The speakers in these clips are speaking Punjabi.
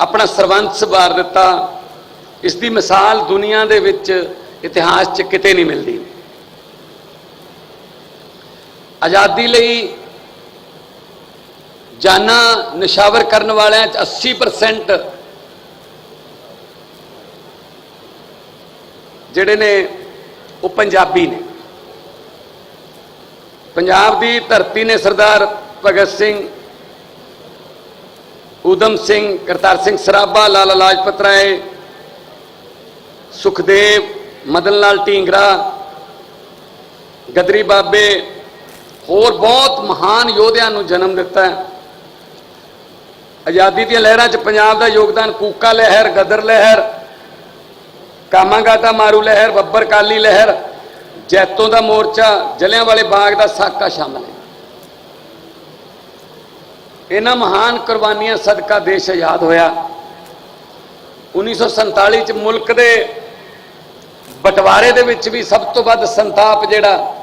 ਆਪਣਾ ਸਰਵੰਸ ਵਾਰ ਦਿੱਤਾ। ਇਸ ਦੀ ਮਿਸਾਲ ਦੁਨੀਆ ਦੇ ਵਿੱਚ ਇਤਿਹਾਸ 'ਚ ਕਿਤੇ ਨਹੀਂ ਮਿਲਦੀ। ਆਜ਼ਾਦੀ ਲਈ ਜਾਨਾਂ ਨਿਸ਼ਾਵਰ ਕਰਨ ਵਾਲਿਆਂ 'ਚ 80% ਜਿਹੜੇ ਨੇ ਉਹ ਪੰਜਾਬੀ ਨੇ। ਪੰਜਾਬ ਦੀ ਧਰਤੀ ਨੇ ਸਰਦਾਰ ਭਗਤ ਸਿੰਘ ਊਧਮ ਸਿੰਘ, ਕਰਤਾਰ ਸਿੰਘ ਸਰਾਭਾ, ਲਾਲਾ ਲਾਜਪਤ ਰਾਏ, ਸੁਖਦੇਵ, ਮਦਨ ਲਾਲ ਢੀਂਗਰਾ, ਗਦਰੀ ਬਾਬੇ, ਹੋਰ ਬਹੁਤ ਮਹਾਨ ਯੋਧਿਆਂ ਨੂੰ ਜਨਮ ਦਿੱਤਾ ਹੈ। ਆਜ਼ਾਦੀ ਦੀਆਂ ਲਹਿਰਾਂ 'ਚ ਪੰਜਾਬ ਦਾ ਯੋਗਦਾਨ ਕੂਕਾ ਲਹਿਰ, ਗਦਰ ਲਹਿਰ, ਕਾਮਾਗਾਟਾ ਮਾਰੂ ਲਹਿਰ, ਬੱਬਰ ਕਾਲੀ ਲਹਿਰ, ਜੈਤੋਂ ਦਾ ਮੋਰਚਾ ਜਲਿਆਂ ਵਾਲੇ ਬਾਗ ਦਾ ਸਾਕਾ ਸ਼ਾਮਲ ਹੈ। ਇਹਨਾਂ ਮਹਾਨ ਕੁਰਬਾਨੀਆਂ ਸਦਕਾ ਦੇਸ਼ ਆਜ਼ਾਦ ਹੋਇਆ। 1947 ਚ ਮੁਲਕ ਦੇ ਬਟਵਾਰੇ ਦੇ ਵਿੱਚ ਵੀ ਸਭ ਤੋਂ ਵੱਧ ਸੰਤਾਪ ਜਿਹੜਾ,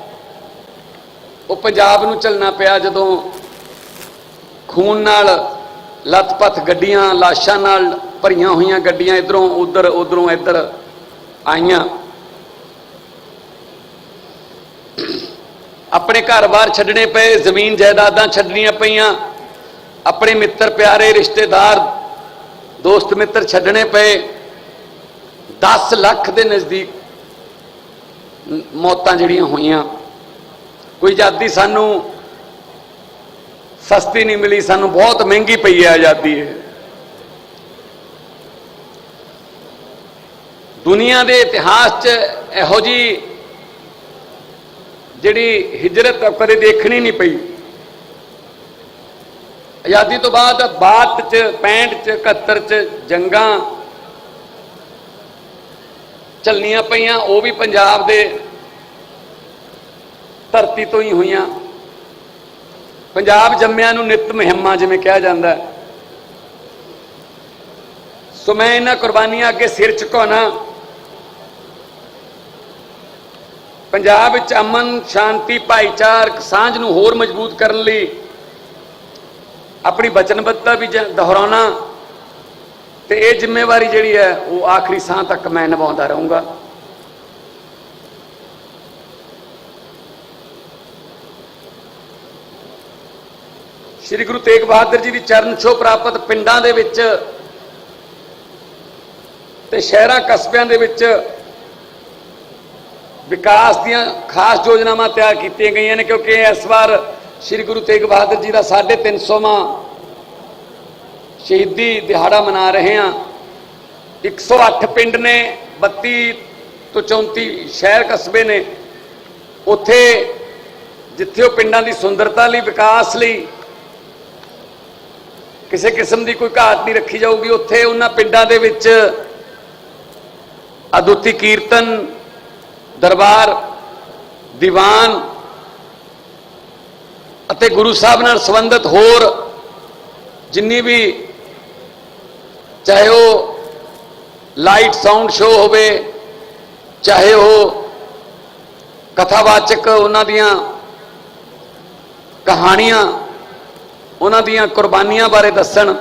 ਉਹ ਪੰਜਾਬ ਨੂੰ ਚੱਲਣਾ ਪਿਆ ਜਦੋਂ ਖੂਨ ਨਾਲ ਲੱਥਪੱਥ ਗੱਡੀਆਂ, ਲਾਸ਼ਾਂ ਨਾਲ ਭਰੀਆਂ ਹੋਈਆਂ ਗੱਡੀਆਂ ਇਧਰੋਂ ਉਧਰ, ਉਧਰੋਂ ਇੱਧਰ ਆਈਆਂ। ਆਪਣੇ ਘਰ-ਬਾਰ ਛੱਡਣੇ ਪਏ, ਜ਼ਮੀਨ ਜਾਇਦਾਦਾਂ ਛੱਡਣੀਆਂ ਪਈਆਂ। ਆਪਣੇ ਮਿੱਤਰ ਪਿਆਰੇ ਰਿਸ਼ਤੇਦਾਰ, ਦੋਸਤ ਮਿੱਤਰ ਛੱਡਣੇ ਪਏ। 10 ਲੱਖ ਦੇ ਨਜ਼ਦੀਕ ਮੌਤਾਂ ਜਿਹੜੀਆਂ ਹੋਈਆਂ। ਕੋਈ ਆਜ਼ਾਦੀ ਸਾਨੂੰ ਸਸਤੀ ਨਹੀਂ ਮਿਲੀ, ਸਾਨੂੰ ਬਹੁਤ ਮਹਿੰਗੀ ਪਈ ਹੈ ਆਜ਼ਾਦੀ ਇਹ। ਦੁਨੀਆ ਦੇ ਇਤਿਹਾਸ 'ਚ ਇਹੋ ਜੀ ਜਿਹੜੀ ਹਿਜਰਤ ਕਦੇ ਦੇਖਣੀ ਨਹੀਂ ਪਈ। ਆਜ਼ਾਦੀ ਤੋਂ ਬਾਅਦ 62 ਚ 65 ਚ 71 ਚ ਜੰਗਾਂ ਚੱਲਣੀਆਂ ਪਈਆਂ, ਉਹ ਵੀ ਪੰਜਾਬ ਦੇ ਧਰਤੀ ਤੋਂ ਹੀ ਹੋਈਆਂ। ਪੰਜਾਬ ਜੰਮਿਆਂ ਨੂੰ ਨਿਤ ਮੁਹਿੰਮਾਂ ਜਿਵੇਂ ਕਿਹਾ ਜਾਂਦਾ ਸੋ ਮੈਂ ਇਹਨਾਂ ਕੁਰਬਾਨੀਆਂ ਅੱਗੇ ਸਿਰ ਝੁਕਾਉਣਾ। ਪੰਜਾਬ ਵਿੱਚ ਅਮਨ, ਸ਼ਾਂਤੀ, ਭਾਈਚਾਰਕ ਸਾਂਝ ਨੂੰ ਹੋਰ ਮਜ਼ਬੂਤ ਕਰਨ ਲਈ ਆਪਣੀ ਵਚਨਬੱਧਤਾ ਵੀ ਦੁਹਰਾਉਣਾ ਤੇ ਇਹ ਜ਼ਿੰਮੇਵਾਰੀ ਜਿਹੜੀ ਹੈ, ਉਹ ਆਖਰੀ ਸਾਹ ਤੱਕ ਮੈਂ ਨਿਭਾਉਂਦਾ ਰਹੂੰਗਾ। ਸ੍ਰੀ ਗੁਰੂ ਤੇਗ ਬਹਾਦਰ ਜੀ ਦੀ ਚਰਨ ਛੋਹ ਪ੍ਰਾਪਤ ਪਿੰਡਾਂ ਦੇ ਵਿੱਚ ਤੇ ਸ਼ਹਿਰਾਂ ਕਸਬਿਆਂ ਦੇ ਵਿੱਚ ਵਿਕਾਸ ਦੀਆਂ ਖਾਸ ਯੋਜਨਾਵਾਂ ਤਿਆਰ ਕੀਤੀਆਂ ਗਈਆਂ ਨੇ, ਕਿਉਂਕਿ ਇਸ ਵਾਰ ਸ੍ਰੀ ਗੁਰੂ ਤੇਗ ਬਹਾਦਰ ਜੀ ਦਾ 350ਵਾਂ ਸ਼ਹੀਦੀ ਦਿਹਾੜਾ ਮਨਾ ਰਹੇ ਹਾਂ। 108 ਪਿੰਡ ਨੇ 32 ਤੋਂ 34 ਸ਼ਹਿਰ ਕਸਬੇ ਨੇ। ਉੱਥੇ ਜਿੱਥੇ ਉਹ ਪਿੰਡਾਂ ਦੀ ਸੁੰਦਰਤਾ ਲਈ, ਵਿਕਾਸ ਲਈ ਕਿਸੇ ਕਿਸਮ ਦੀ ਕੋਈ ਘਾਟ ਨਹੀਂ ਰੱਖੀ ਜਾਊਗੀ, ਉੱਥੇ ਉਹਨਾਂ ਪਿੰਡਾਂ ਦੇ ਵਿੱਚ ਅਦੁੱਤੀ ਕੀਰਤਨ, ਦਰਬਾਰ, ਦੀਵਾਨ ਅਤੇ ਗੁਰੂ ਸਾਹਿਬ ਨਾਲ ਸੰਬੰਧਿਤ ਹੋਰ ਜਿੰਨੀ ਵੀ ਚਾਹੇ ਉਹ ਲਾਈਟ ਸਾਊਂਡ ਸ਼ੋਅ ਹੋਵੇ, ਚਾਹੇ ਉਹ ਕਥਾਵਾਚਕ ਉਹਨਾਂ ਦੀਆਂ ਕਹਾਣੀਆਂ, ਉਹਨਾਂ ਦੀਆਂ ਕੁਰਬਾਨੀਆਂ ਬਾਰੇ ਦੱਸਣ,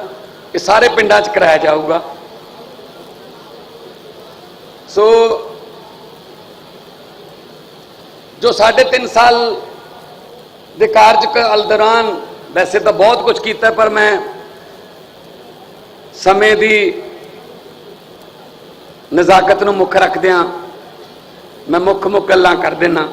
ਇਹ ਸਾਰੇ ਪਿੰਡਾਂ 'ਚ ਕਰਾਇਆ ਜਾਊਗਾ। ਸੋ ਜੋ ਸਾਢੇ ਤਿੰਨ ਸਾਲ ਦੇ ਕਾਰਜਕਾਲ ਦੌਰਾਨ ਵੈਸੇ ਤਾਂ ਬਹੁਤ ਕੁਝ ਕੀਤਾ, ਪਰ ਮੈਂ ਸਮੇਂ ਦੀ ਨਜ਼ਾਕਤ ਨੂੰ ਮੁੱਖ ਰੱਖਦਿਆਂ ਮੈਂ ਮੁੱਖ ਮੁੱਖ ਗੱਲਾਂ ਕਰ ਦੇਣਾ